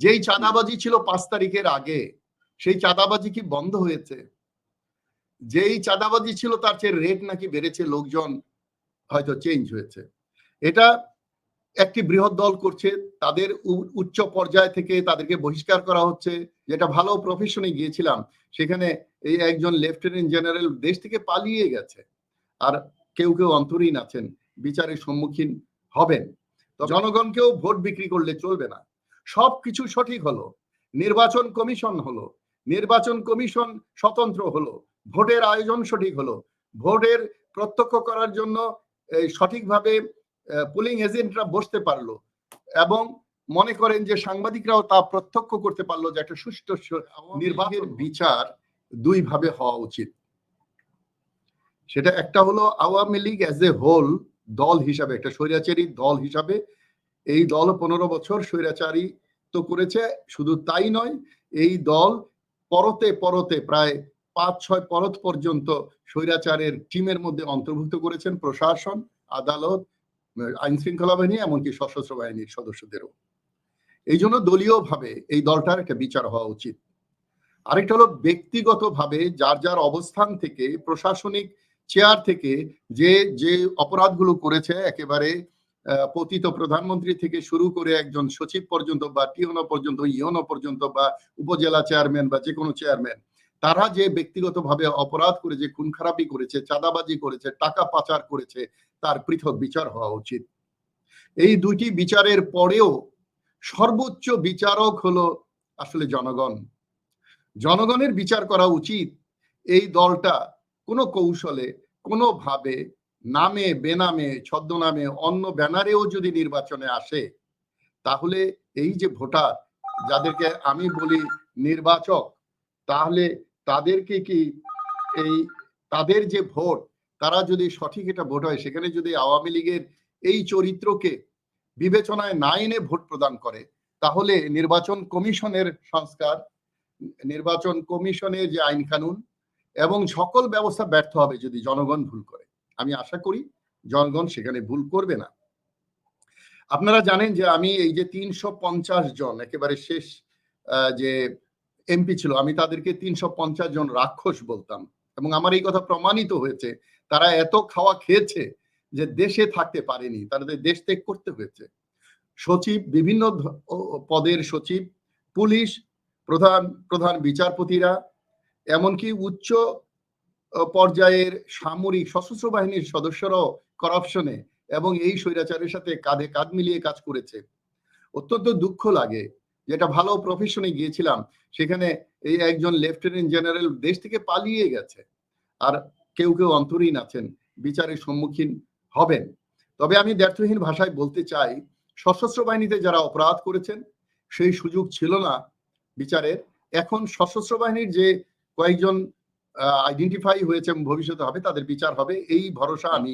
যেই চাঁদাবাজি ছিল পাঁচ তারিখের আগে, সেই চাঁদাবাজি কি বন্ধ হয়েছে? যেই চাঁদাবাজি ছিল তার চেয়ে রেট নাকি বেড়েছে, লোকজন হয়তো চেঞ্জ হয়েছে। এটা একটি বৃহৎ দল করছে, তাদের উচ্চ পর্যায় থেকে তাদেরকে বহিষ্কার করা হচ্ছে। যেটা ভালো প্রফেশনে গিয়েছিলাম, সেখানে এই একজন লেফটেন্যান্ট জেনারেল দেশ থেকে পালিয়ে গেছে। আর কেউ কেউ অন্তরীণ আছেন, বিচারের সম্মুখীন হবেন। জনগণকেও ভোট বিক্রি করলে চলবে না। সবকিছু সঠিক হলো। নির্বাচন কমিশন হলো। নির্বাচন কমিশন স্বতন্ত্র হলো। ভোটের আয়োজন সঠিক হলো। ভোটের প্রত্যক্ষ করার জন্য সঠিকভাবে পুলিং এজেন্টরা বসতে পারল এবং মনে করেন যে সাংবাদিকরাও তা প্রত্যক্ষ করতে পারল যে একটা সুষ্ঠু নির্বাচনের বিচার দুই ভাবে হওয়া উচিত। সেটা একটা হলো Awami League as a whole দল হিসাবে একটা স্বৈরাচারী দল হিসাবে এই দল পনেরো বছর স্বৈরাচারী তো করেছে, শুধু তাই নয়, এই দল পরতে পরতে প্রায় পাঁচ ছয় পরত পর্যন্ত স্বৈরাচারের টিমের মধ্যে অন্তর্ভুক্ত করেছেন প্রশাসন, আদালত, আইন শৃঙ্খলা বাহিনী, এমনকি সশস্ত্র বাহিনীর সদস্যদেরও। এই জন্য দলীয়ভাবে এই দলটার একটা বিচার হওয়া উচিত। আরেকটা হলো ব্যক্তিগতভাবে যার যার অবস্থান থেকে, প্রশাসনিক চেয়ার থেকে যে যে অপরাধগুলো করেছে, একেবারে পতিত প্রধানমন্ত্রী থেকে শুরু করে একজন সচিব পর্যন্ত বা টিওনো পর্যন্ত ইওনো পর্যন্ত বা উপজেলা চেয়ারম্যান বা যে কোনো চেয়ারম্যান, তারা যে ব্যক্তিগতভাবে অপরাধ করেছে খুন খারাপি করেছে, চাঁদাবাজি করেছে, টাকা পাচার করেছে, তার পৃথক বিচার হওয়া উচিত। এই দুইটি বিচারের পরেও সর্বোচ্চ বিচারক হলো আসলে জনগণ। জনগণের বিচার করা উচিত এই দলটা কোনো কৌশলে, কোনোভাবে নামে, বেনামে, ছদ্মনামে, অন্য ব্যানারেও যদি নির্বাচনে আসে, তাহলে এই যে ভোটার, যাদেরকে আমি বলি নির্বাচক, তাহলে তাদেরকে কি এই, তাদের যে ভোট, তারা যদি সঠিক এটা ভোট হয়, সেখানে যদি আওয়ামী লীগের এই চরিত্রকে বিবেচনায় না এনে ভোট প্রদান করে, তাহলে নির্বাচন কমিশনের সংস্কার, নির্বাচন কমিশনের যে আইন কানুন এবং সকল ব্যবস্থা ব্যর্থ হবে যদি জনগণ ভুল করে। আমি আশা করি জনগণ সেখানে ভুল করবে না। আপনারা জানেন যে আমি এই যে তিনশো পঞ্চাশ জন, একেবারে শেষ যে এমপি ছিল, আমি তাদেরকে তিনশো পঞ্চাশ জন রাক্ষস বলতাম। এবং আমার এই কথা প্রমাণিত হয়েছে, তারা এত খাওয়া খেয়েছে যে দেশে থাকতে পারেনি তাদের দেশ ত্যাগ করতে হয়েছে। সচিব, বিভিন্ন পদের সচিব, পুলিশ, প্রধান প্রধান বিচারপতিরা, এমনকি উচ্চ পর্যায়ের সামরিক সশস্ত্র বাহিনীর সদস্যরাও করাপশনে এবং এই স্বৈরাচারের সাথে কাঁধে কাঁধ মিলিয়ে কাজ করেছে। অত্যন্ত দুঃখ লাগে যেটা ভালো প্রফেশনে গিয়েছিলাম, সেখানে এই একজন লেফটেন্যান্ট জেনারেল দেশ থেকে পালিয়ে গেছে আর কেউ কেউ অন্তরীণ আছেন বিচারের সম্মুখীন হবেন। তবে আমি ব্যর্থহীন ভাষায় বলতে চাই, সশস্ত্র বাহিনীতে যারা অপরাধ করেছেন, সেই সুযোগ ছিল না বিচারের। এখন সশস্ত্র বাহিনীর যে কয়েকজন আইডেন্টিফাই হয়েছে ভবিষ্যতে হবে তাদের বিচার হবে। এই ভরসা আমি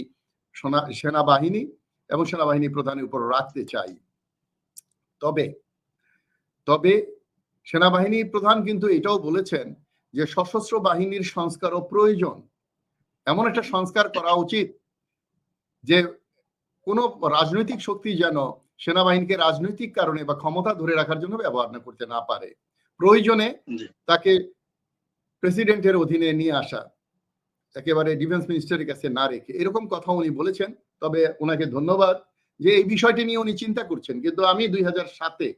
সেনাবাহিনী এবং সেনাবাহিনী প্রধানের উপর রাখতে চাই। তবে তবে সেনাবাহিনী প্রধান কিন্তু এটাও বলেছেন যে সশস্ত্র বাহিনীর সংস্কারও প্রয়োজন। এমন একটা সংস্কার করা উচিত যে কোনো রাজনৈতিক শক্তি যেন সেনাবাহিনীকে রাজনৈতিক কারণে বা ক্ষমতা ধরে রাখার জন্য ব্যবহার না করতে না পারে। প্রয়োজনে তাকে প্রেসিডেন্টের অধীনে নিয়ে আসা, একেবারে ডিফেন্স মিনিস্টারের কাছে না রেখে। এরকম কথা উনি বলেছেন, তবে ওনাকে ধন্যবাদ যে এই বিষয়টি নিয়ে উনি চিন্তা করছেন। কিন্তু আমি দুই সাতে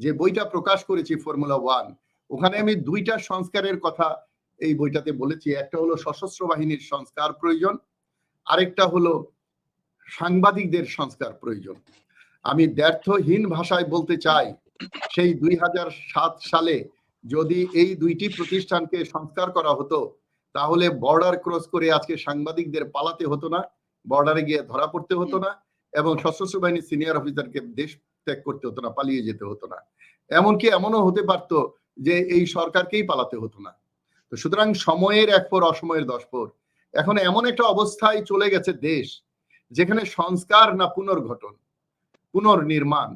যে বইটা প্রকাশ করেছি, ফর্মুলা ওয়ান, ওখানে আমি দুইটা সংস্কারের কথা এই বইটাতে বলেছি। একটা হলো সশস্ত্র বাহিনীর সংস্কার প্রয়োজন, আরেকটা হলো সাংবাদিকদের সংস্কার প্রয়োজন। আমি দ্ব্যর্থহীন ভাষায় বলতে চাই, সেই দুই হাজার সাত সালে যদি এই দুইটি প্রতিষ্ঠানকে সংস্কার করা হতো, তাহলে বর্ডার ক্রস করে আজকে সাংবাদিকদের পালাতে হতো না বর্ডারে গিয়ে ধরা পড়তে হতো না এবং সশস্ত্র বাহিনীর সিনিয়র অফিসারকে দেশ ত্যাগ করতে হতো না, পালিয়ে যেতে হতো না। এমনকি এমনও হতে পারতো যে এই সরকারকেই পালাতে হতো না। তো সুতরাং সময়ের এক পর অসময়ের দশ পর এখন এমন একটা অবস্থায় চলে গেছে দেশ, যেখানে সংস্কার না পুনর্গঠন, পুনর্নির্মাণ,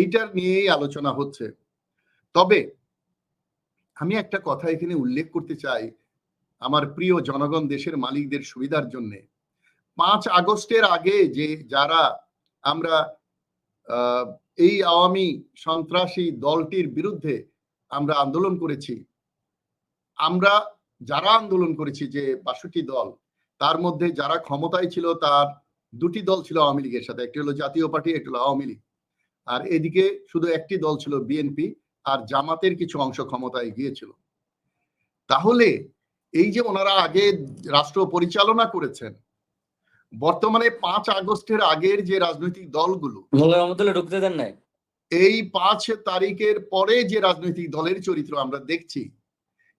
এইটার নিয়েই আলোচনা হচ্ছে। তবে আমি একটা কথা এখানে উল্লেখ করতে চাই আমার প্রিয় জনগণ দেশের মালিকদের সুবিধার জন্য। পাঁচ আগস্টের আগে যে যারা আমরা এই আওয়ামী সন্ত্রাসী দলটির বিরুদ্ধে আমরা আন্দোলন করেছি, আমরা যারা আন্দোলন করেছি যে বাষট্টি দল, তার মধ্যে যারা ক্ষমতায় ছিল তার দুটি দল ছিল আওয়ামী লীগের সাথে, একটি হলো জাতীয় পার্টি, একটি হলো আওয়ামী লীগ। আর এদিকে শুধু একটি দল ছিল বিএনপি আর জামাতের কিছু অংশ ক্ষমতায় গিয়েছিল। তাহলে এই যে ওনারা আগে রাষ্ট্র পরিচালনা করেছেন বর্তমানে পাঁচ আগস্টের আগের যে রাজনৈতিক দলগুলো ঢুকতে দেন নাই? এই পাঁচ তারিখের পরে যে রাজনৈতিক দলের চরিত্র আমরা দেখছি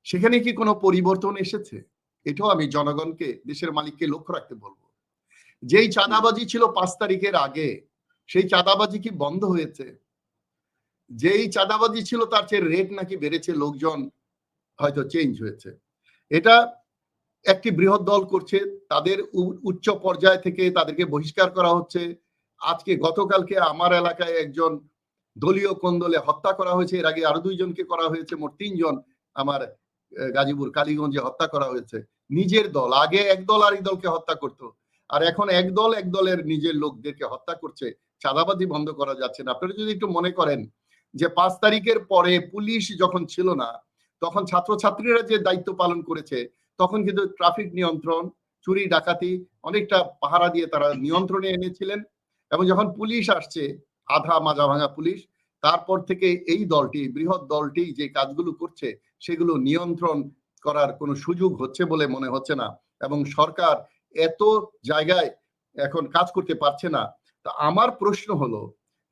সেখানে কি কোনো পরিবর্তন এসেছে? এটাও আমি জনগণকে দেশের মালিককে লক্ষ্য রাখতে বলব। যেই চাঁদাবাজি ছিল পাঁচ তারিখের আগে সেই চাঁদাবাজি কি বন্ধ হয়েছে? যেই চাঁদাবাজি ছিল তার চেয়ে রেট নাকি বেড়েছে, লোকজন হয়তো চেঞ্জ হয়েছে। এটা একটি বৃহৎ দল করছে, তাদের উচ্চ পর্যায় থেকে তাদেরকে বহিষ্কার করা হচ্ছে। আজকে গতকালকে আমার এলাকায় একজন দলীয় কোন্দলে হত্যা করা হয়েছে, এর আগে আরও দুইজনকে করা হয়েছে, মোট তিনজন আমার গাজীপুর কালীগঞ্জে হত্যা করা হয়েছে। নিজের দল, আগে এক দল আরেক দলকে হত্যা করত। আর এখন এক দল, এক দলের নিজের লোকদেরকে হত্যা করছে। চাঁদাবাজি বন্ধ করা যাচ্ছে না। আপনারা যদি একটু মনে করেন যে পাঁচ তারিখের পরে পুলিশ যখন ছিল না, তখন ছাত্রছাত্রীরা যে দায়িত্ব পালন করেছে, তখন কিন্তু ট্রাফিক নিয়ন্ত্রণ, চুরি, ডাকাতি অনেকটা পাহারা দিয়ে তারা নিয়ন্ত্রণে এনেছিলেন এবং যখন পুলিশ আসছে, আধা মাজা ভাঙা পুলিশ, তারপর থেকে এই দলটি, বৃহৎ দলটি যে কাজগুলো করছে, সেগুলো নিয়ন্ত্রণ করার কোনো সুযোগ হচ্ছে বলে মনে হচ্ছে না এবং সরকার এত জায়গায় এখন কাজ করতে পারছে না। তা আমার প্রশ্ন হলো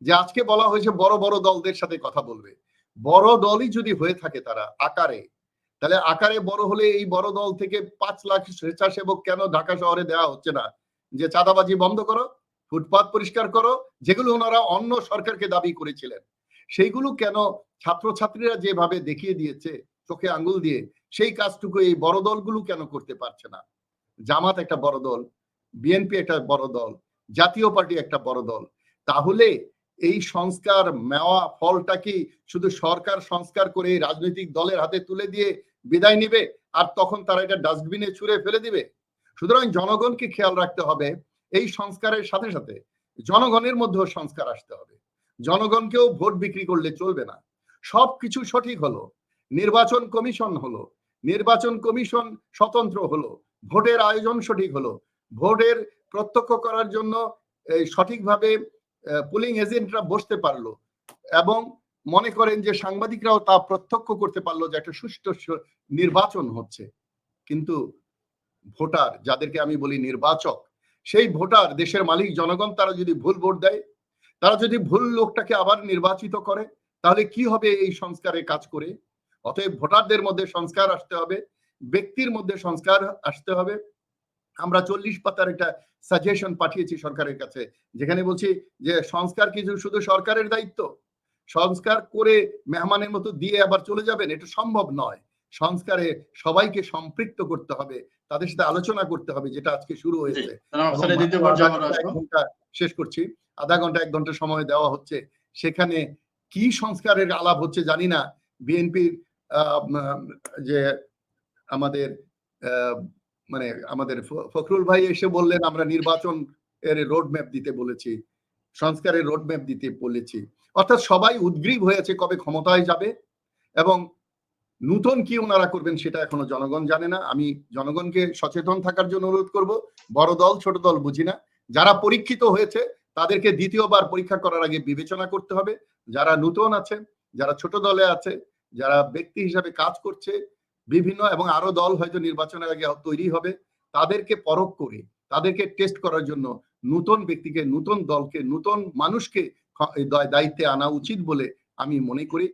যে আজকে বলা হয়েছে বড় বড় দলদের সাথে কথা বলবে। বড় দলই যদি হয়ে থাকে তারা আকারে, তাহলে আকারে বড় হলে এই বড় দল থেকে পাঁচ লাখ স্বেচ্ছাসেবক কেন ঢাকা শহরে দেওয়া হচ্ছে না? যে চাঁদাবাজি বন্ধ করো, ফুটপাত পরিষ্কার করো, যেগুলো ওনারা অন্য সরকারকে দাবি করেছিলেন, সেইগুলো কেন ছাত্রছাত্রীরা যেভাবে দেখিয়ে দিয়েছে চোখে আঙ্গুল দিয়ে, সেই কাজটুকু এই বড় দলগুলো কেন করতে পারছে না? জামাত একটা বড় দল, বিএনপি একটা বড় দল, জাতীয় পার্টি একটা বড় দল, তাহলে এই সংস্কার মেওয়া ফলটা কি শুধু সরকার সংস্কার করে রাজনৈতিক দলের হাতে তুলে দিয়ে বিদায় নিবে? আর তখন তারা এটা ডাস্টবিনে ছুঁড়ে ফেলে দিবে? সুতরাং জনগণকে খেয়াল রাখতে হবে এই সংস্কারের সাথে সাথে জনগণের মধ্যেও সংস্কার আসতে হবে। জনগণকেও ভোট বিক্রি করলে চলবে না। সবকিছু সঠিক হলো। নির্বাচন কমিশন হলো। নির্বাচন কমিশন স্বতন্ত্র হলো। ভোটের আয়োজন সঠিক হলো। ভোটের প্রত্যক্ষ করার জন্য সঠিকভাবে পুলিং এজেন্টরা বসতে পারল এবং মনে করেন যে সাংবাদিকরাও তা প্রত্যক্ষ করতে পারল যে একটা সুষ্ঠু নির্বাচন হচ্ছে। কিন্তু ভোটার, যাদেরকে আমি বলি নির্বাচক, সেই ভোটার, দেশের মালিক, জনগণ, তারা যদি ভুল ভোট দেয়, তারা যদি ভুল লোকটাকে আবার নির্বাচিত করে, তাহলে কি হবে এই সংস্কারে কাজ করে? অতএব ভোটারদের মধ্যে সংস্কার আসতে হবে, ব্যক্তির মধ্যে সংস্কার আসতে হবে। আমরা চল্লিশ পাতার একটা সাজেশন পাঠিয়েছি সরকারের কাছে যেখানে বলছি যে সংস্কার কিছু শুধু সরকারের দায়িত্ব? সংস্কার করে মেহমানের মতো দিয়ে আবার চলে যাবেন এটা সম্ভব নয়। সংস্কারে সবাইকে সম্পৃক্ত করতে হবে তাদের সাথে আলোচনা করতে হবে যেটা আজকে শুরু হয়েছে। শেষ করছি। আধা ঘণ্টা এক ঘণ্টা সময় দেওয়া হচ্ছে। সেখানে কি সংস্কারের আলাপ হচ্ছে জানি না। বিএনপির যে আমাদের আহ, মানে আমাদের ফখরুল ভাই এসে বললেন, আমরা নির্বাচন এর রোড ম্যাপ দিতে বলেছি, সংস্কারের রোড ম্যাপ দিতে বলেছি। অর্থাৎ সবাই উদ্গ্রীব হয়েছে কবে ক্ষমতায় যাবে এবং নূতন কি ওনারা করবেন সেটা এখনও জনগণ জানে না। আমি জনগণকে সচেতন থাকার জন্য অনুরোধ করব, বড় দল, ছোট দল বুঝি না। যারা পরীক্ষিত হয়েছে, তাদেরকে দ্বিতীয়বার পরীক্ষা করার আগে বিবেচনা করতে হবে। যারা নূতন আছে, যারা ছোট দলে আছে, যারা ব্যক্তি হিসাবে কাজ করছে বিভিন্ন এবং আরও দল হয়তো নির্বাচনের আগে তৈরি হবে। তাদেরকে পরখ করে, তাদেরকে টেস্ট করার জন্য নতুন ব্যক্তিকে, নতুন দলকে, নতুন মানুষকে দায়িত্বে আনা উচিত বলে আমি মনে করি।